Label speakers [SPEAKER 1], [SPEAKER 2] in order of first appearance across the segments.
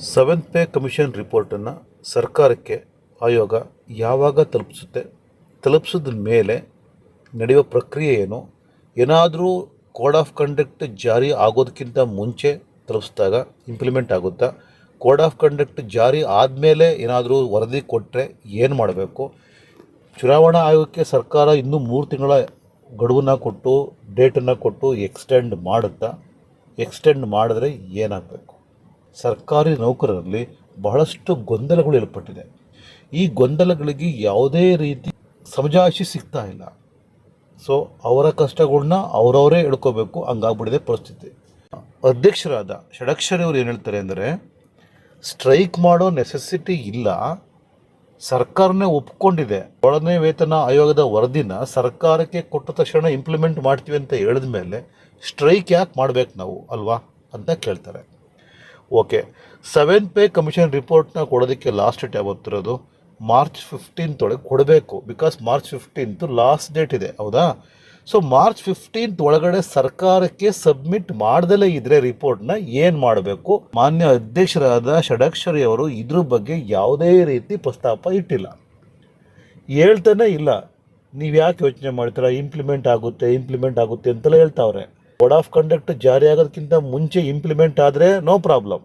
[SPEAKER 1] Seventh pay commission ರಿಪೋರ್ಟನ್ನು ಸರ್ಕಾರಕ್ಕೆ ಆಯೋಗ ಯಾವಾಗ ತಲುಪಿಸುತ್ತೆ? ತಲುಪಿಸಿದ ಮೇಲೆ ನಡೆಯುವ ಪ್ರಕ್ರಿಯೆ ಏನು? ಏನಾದರೂ ಕೋಡ್ ಆಫ್ ಕಂಡಕ್ಟ್ ಜಾರಿ ಆಗೋದಕ್ಕಿಂತ ಮುಂಚೆ ತಲುಪಿಸಿದಾಗ ಇಂಪ್ಲಿಮೆಂಟ್ ಆಗುತ್ತಾ? ಕೋಡ್ ಆಫ್ ಕಂಡಕ್ಟ್ ಜಾರಿ ಆದಮೇಲೆ ಏನಾದರೂ ವರದಿ ಕೊಟ್ಟರೆ ಏನು ಮಾಡಬೇಕು? ಚುನಾವಣಾ ಆಯೋಗಕ್ಕೆ ಸರ್ಕಾರ ಇನ್ನೂ ಮೂರು ತಿಂಗಳ ಗಡುವನ್ನು ಕೊಟ್ಟು ಡೇಟನ್ನು ಕೊಟ್ಟು ಎಕ್ಸ್ಟೆಂಡ್ ಮಾಡುತ್ತಾ? ಎಕ್ಸ್ಟೆಂಡ್ ಮಾಡಿದ್ರೆ ಏನಾಗಬೇಕು? ಸರ್ಕಾರಿ ನೌಕರರಲ್ಲಿ ಬಹಳಷ್ಟು ಗೊಂದಲಗಳು ಏರ್ಪಟ್ಟಿದೆ. ಈ ಗೊಂದಲಗಳಿಗೆ ಯಾವುದೇ ರೀತಿ ಸಮಜಾಯಿಷಿ ಸಿಗ್ತಾ ಇಲ್ಲ. ಸೊ ಅವರ ಕಷ್ಟಗಳನ್ನ ಅವರವರೇ ಹೇಳ್ಕೋಬೇಕು ಹಂಗಾಗ್ಬಿಟ್ಟಿದೆ ಪರಿಸ್ಥಿತಿ. ಅಧ್ಯಕ್ಷರಾದ ಷಡಕ್ಷರಿ ಅವರು ಏನು ಹೇಳ್ತಾರೆ ಅಂದರೆ, ಸ್ಟ್ರೈಕ್ ಮಾಡೋ ನೆಸೆಸಿಟಿ ಇಲ್ಲ. ಸರ್ಕಾರನೇ ಒಪ್ಕೊಂಡಿದೆ. ಒಳನೇ ವೇತನ ಆಯೋಗದ ವರದಿನ ಸರ್ಕಾರಕ್ಕೆ ಕೊಟ್ಟ ತಕ್ಷಣ ಇಂಪ್ಲಿಮೆಂಟ್ ಮಾಡ್ತೀವಿ ಅಂತ ಹೇಳಿದ ಮೇಲೆ ಸ್ಟ್ರೈಕ್ ಯಾಕೆ ಮಾಡ್ಬೇಕು ನಾವು, ಅಲ್ವಾ ಅಂತ ಕೇಳ್ತಾರೆ. ಓಕೆ. ಸೆವೆನ್ ಪೇ ಕಮಿಷನ್ ರಿಪೋರ್ಟ್ನ ಕೊಡೋದಕ್ಕೆ ಲಾಸ್ಟ್ ಡೇಟ್ ಯಾವತ್ತಿರೋದು ಮಾರ್ಚ್ ಫಿಫ್ಟೀನ್ತ್ ಒಳಗೆ ಕೊಡಬೇಕು. Because March fifteenth last date ಇದೆ, ಹೌದಾ? ಸೊ ಮಾರ್ಚ್ ಫಿಫ್ಟೀನ್ತ್ ಒಳಗಡೆ ಸರ್ಕಾರಕ್ಕೆ ಸಬ್ಮಿಟ್ ಮಾಡದಲೇ ಇದ್ರೆ ರಿಪೋರ್ಟ್ನ ಏನು ಮಾಡಬೇಕು? ಮಾನ್ಯ ಅಧ್ಯಕ್ಷರಾದ ಷಡಕ್ಷರಿ ಅವರು ಇದ್ರ ಬಗ್ಗೆ ಯಾವುದೇ ರೀತಿ ಪ್ರಸ್ತಾಪ ಇಟ್ಟಿಲ್ಲ. ಹೇಳ್ತಾನೆ ಇಲ್ಲ. ನೀವು ಯಾಕೆ ಯೋಚನೆ ಮಾಡ್ತೀರಾ? ಇಂಪ್ಲಿಮೆಂಟ್ ಆಗುತ್ತೆ ಇಂಪ್ಲಿಮೆಂಟ್ ಆಗುತ್ತೆ ಅಂತೆಲ್ಲ ಹೇಳ್ತಾವ್ರೆ. ಕೋಡ್ ಆಫ್ ಕಂಡಕ್ಟ್ ಜಾರಿ ಆಗೋದಕ್ಕಿಂತ ಮುಂಚೆ ಇಂಪ್ಲಿಮೆಂಟ್ ಆದರೆ ನೋ ಪ್ರಾಬ್ಲಮ್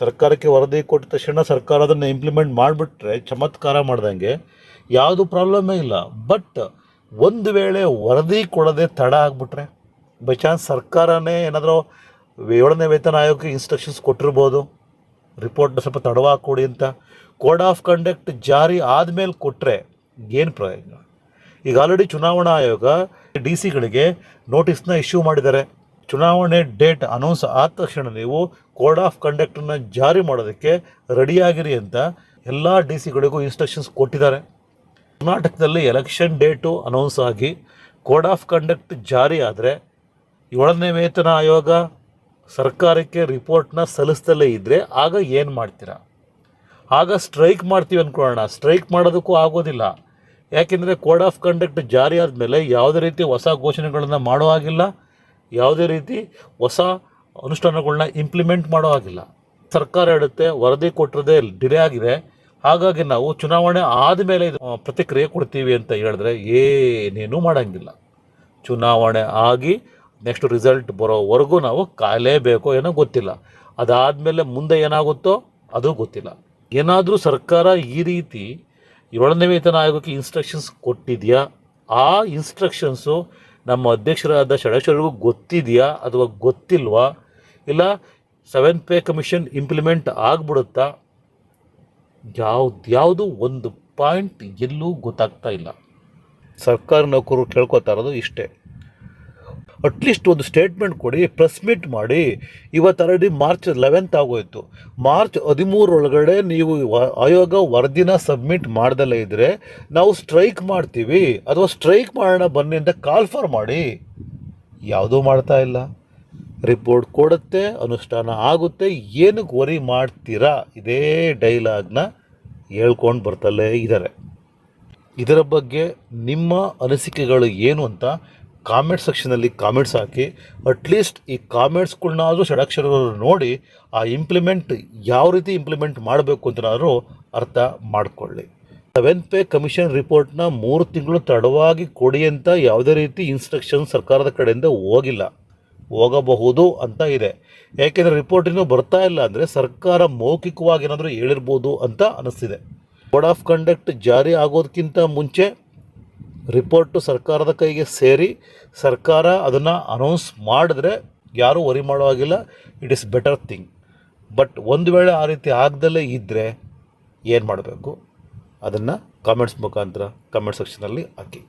[SPEAKER 1] ಸರ್ಕಾರಕ್ಕೆ ವರದಿ ಕೊಟ್ಟ ತಕ್ಷಣ ಸರ್ಕಾರ ಅದನ್ನು ಇಂಪ್ಲಿಮೆಂಟ್ ಮಾಡಿಬಿಟ್ರೆ ಚಮತ್ಕಾರ ಮಾಡ್ದಂಗೆ ಯಾವುದು ಪ್ರಾಬ್ಲಮೇ ಇಲ್ಲ. ಬಟ್ ಒಂದು ವೇಳೆ ವರದಿ ಕೊಡದೆ ತಡ ಆಗಿಬಿಟ್ರೆ ಬೈ ಚಾನ್ಸ್ ಸರ್ಕಾರನೇ ಏನಾದರೂ ಏಳನೇ ವೇತನ ಆಯೋಗಕ್ಕೆ ಇನ್ಸ್ಟ್ರಕ್ಷನ್ಸ್ ಕೊಟ್ಟಿರ್ಬೋದು. ರಿಪೋರ್ಟ್ನ ಸ್ವಲ್ಪ ತಡವಾಗಿ ಕೊಡಿ ಅಂತ. ಕೋಡ್ ಆಫ್ ಕಂಡಕ್ಟ್ ಜಾರಿ ಆದಮೇಲೆ ಕೊಟ್ಟರೆ ಏನು ಪ್ರಯೋಜನ? ಈಗ ಆಲ್ರೆಡಿ ಚುನಾವಣಾ ಆಯೋಗ ಡಿ ಸಿಗಳಿಗೆ ನೋಟಿಸ್ನ ಇಶ್ಯೂ ಮಾಡಿದ್ದಾರೆ. ಚುನಾವಣೆ ಡೇಟ್ ಅನೌನ್ಸ್ ಆದ ತಕ್ಷಣ ನೀವು ಕೋಡ್ ಆಫ್ ಕಂಡಕ್ಟನ್ನು ಜಾರಿ ಮಾಡೋದಕ್ಕೆ ರೆಡಿಯಾಗಿರಿ ಅಂತ ಎಲ್ಲ ಡಿ ಸಿಗಳಿಗೂ ಇನ್ಸ್ಟ್ರಕ್ಷನ್ಸ್ ಕೊಟ್ಟಿದ್ದಾರೆ. ಕರ್ನಾಟಕದಲ್ಲಿ ಎಲೆಕ್ಷನ್ ಡೇಟು ಅನೌನ್ಸ್ ಆಗಿ ಕೋಡ್ ಆಫ್ ಕಂಡಕ್ಟ್ ಜಾರಿ ಆದರೆ ಏಳನೇ ವೇತನ ಆಯೋಗ ಸರ್ಕಾರಕ್ಕೆ ರಿಪೋರ್ಟ್ನ ಸಲ್ಲಿಸ್ದಲೇ ಇದ್ದರೆ ಆಗ ಏನು ಮಾಡ್ತೀರಾ? ಆಗ ಸ್ಟ್ರೈಕ್ ಮಾಡ್ತೀವಿ ಅಂದ್ಕೊಳ್ಳೋಣ ಸ್ಟ್ರೈಕ್ ಮಾಡೋದಕ್ಕೂ ಆಗೋದಿಲ್ಲ. ಯಾಕೆಂದರೆ ಕೋಡ್ ಆಫ್ ಕಂಡಕ್ಟ್ ಜಾರಿ ಆದಮೇಲೆ ಯಾವುದೇ ರೀತಿ ಹೊಸ ಘೋಷಣೆಗಳನ್ನು ಮಾಡೋ ಹಾಗಿಲ್ಲ. ಯಾವುದೇ ರೀತಿ ಹೊಸ ಅನುಷ್ಠಾನಗಳನ್ನ ಇಂಪ್ಲಿಮೆಂಟ್ ಮಾಡೋ ಹಾಗಿಲ್ಲ. ಸರ್ಕಾರ ಹೇಳುತ್ತೆ, ವರದಿ ಕೊಟ್ಟಿರದೆ ಡಿಲೇ ಆಗಿದೆ. ಹಾಗಾಗಿ ನಾವು ಚುನಾವಣೆ ಆದಮೇಲೆ ಇದು ಪ್ರತಿಕ್ರಿಯೆ ಕೊಡ್ತೀವಿ ಅಂತ ಹೇಳಿದ್ರೆ ಏನೇನೂ ಮಾಡೋಂಗಿಲ್ಲ. ಚುನಾವಣೆ ಆಗಿ ನೆಕ್ಸ್ಟ್ ರಿಸಲ್ಟ್ ಬರೋವರೆಗೂ ನಾವು ಕಾಯಲೇಬೇಕು ಏನೋ ಗೊತ್ತಿಲ್ಲ. ಅದಾದಮೇಲೆ ಮುಂದೆ ಏನಾಗುತ್ತೋ ಅದು ಗೊತ್ತಿಲ್ಲ. ಏನಾದರೂ ಸರ್ಕಾರ ಈ ರೀತಿ ಏಳನೇ ವೇತನ ಆಯೋಗಕ್ಕೆ ಇನ್ಸ್ಟ್ರಕ್ಷನ್ಸ್ ಕೊಟ್ಟಿದೆಯಾ? ಆ ಇನ್ಸ್ಟ್ರಕ್ಷನ್ಸು ನಮ್ಮ ಅಧ್ಯಕ್ಷರಾದ ಷಡಕ್ಷರಿಗೂ ಗೊತ್ತಿದೆಯಾ ಅಥವಾ ಗೊತ್ತಿಲ್ವಾ? ಇಲ್ಲ ಸೆವೆನ್ ಪೇ ಕಮಿಷನ್ ಇಂಪ್ಲಿಮೆಂಟ್ ಆಗ್ಬಿಡುತ್ತಾ? ಯಾವ್ದು ಯಾವುದು ಒಂದು ಪಾಯಿಂಟ್ ಎಲ್ಲೂ ಗೊತ್ತಾಗ್ತಾ ಇಲ್ಲ. ಸರ್ಕಾರಿ ನೌಕರರು ಕೇಳ್ಕೊತಾ ಇರೋದು ಇಷ್ಟೇ. ಅಟ್ಲೀಸ್ಟ್ ಒಂದು ಸ್ಟೇಟ್ಮೆಂಟ್ ಕೊಡಿ ಪ್ರೆಸ್ ಮೀಟ್ ಮಾಡಿ. ಇವತ್ತು ಆಲ್ರೆಡಿ ಮಾರ್ಚ್ ಲೆವೆಂತ್ ಆಗೋಯ್ತು. ಮಾರ್ಚ್ ಹದಿಮೂರೊಳಗಡೆ ನೀವು ಆಯೋಗ ವರದಿನ ಸಬ್ಮಿಟ್ ಮಾಡ್ದಲೇ ಇದ್ದರೆ ನಾವು ಸ್ಟ್ರೈಕ್ ಮಾಡ್ತೀವಿ. ಅಥವಾ ಸ್ಟ್ರೈಕ್ ಮಾಡೋಣ ಬನ್ನಿ ಅಂತ ಕಾಲ್ ಫಾರ್ ಮಾಡಿ. ಯಾವುದೂ ಮಾಡ್ತಾ ಇಲ್ಲ. ರಿಪೋರ್ಟ್ ಕೊಡುತ್ತೆ, ಅನುಷ್ಠಾನ ಆಗುತ್ತೆ. ಏನಕ್ಕೆ ವರಿ ಮಾಡ್ತೀರಾ? ಇದೇ ಡೈಲಾಗ್ನ ಹೇಳ್ಕೊಂಡು ಬರ್ತಲೇ ಇದ್ದಾರೆ ಇದರ ಬಗ್ಗೆ ನಿಮ್ಮ ಅನಿಸಿಕೆಗಳು ಏನು ಅಂತ ಕಾಮೆಂಟ್ ಸೆಕ್ಷನಲ್ಲಿ ಕಾಮೆಂಟ್ಸ್ ಹಾಕಿ ಅಟ್ಲೀಸ್ಟ್ ಈ ಕಾಮೆಂಟ್ಸ್ಗಳನ್ನಾದರೂ ಷಡಕ್ಷರಗಳು ನೋಡಿ ಆ ಇಂಪ್ಲಿಮೆಂಟ್ ಯಾವ ರೀತಿ ಇಂಪ್ಲಿಮೆಂಟ್ ಮಾಡಬೇಕು ಅಂತನಾದರೂ ಅರ್ಥ ಮಾಡಿಕೊಳ್ಳಿ. ಸೆವೆನ್ ಪೇ ಕಮಿಷನ್ ರಿಪೋರ್ಟ್ನ ಮೂರು ತಿಂಗಳು ತಡವಾಗಿ ಕೊಡಿ ಅಂತ ಯಾವುದೇ ರೀತಿ ಇನ್ಸ್ಟ್ರಕ್ಷನ್ ಸರ್ಕಾರದ ಕಡೆಯಿಂದ ಹೋಗಿಲ್ಲ. ಹೋಗಬಹುದು ಅಂತ ಇದೆ. ಏಕೆಂದರೆ ರಿಪೋರ್ಟ್ ಇನ್ನೂ ಬರ್ತಾ ಇಲ್ಲ ಅಂದರೆ ಸರ್ಕಾರ ಮೌಖಿಕವಾಗಿ ಏನಾದರೂ ಹೇಳಿರ್ಬೋದು ಅಂತ ಅನಿಸ್ತಿದೆ. ಕೋಡ್ ಆಫ್ ಕಂಡಕ್ಟ್ ಜಾರಿ ಆಗೋದಕ್ಕಿಂತ ಮುಂಚೆ ರಿಪೋರ್ಟು ಸರ್ಕಾರದ ಕೈಗೆ ಸೇರಿ ಸರ್ಕಾರ ಅದನ್ನು ಅನೌನ್ಸ್ ಮಾಡಿದ್ರೆ ಯಾರೂ ವರಿ ಮಾಡೋ ಹಾಗಿಲ್ಲ. It is better thing but ಒಂದು ವೇಳೆ ಆ ರೀತಿ ಆಗದಲ್ಲೇ ಇದ್ದರೆ ಏನು ಮಾಡಬೇಕು? ಅದನ್ನು ಕಾಮೆಂಟ್ಸ್ ಮುಖಾಂತರ ಕಮೆಂಟ್ ಸೆಕ್ಷನಲ್ಲಿ ಹಾಕಿ.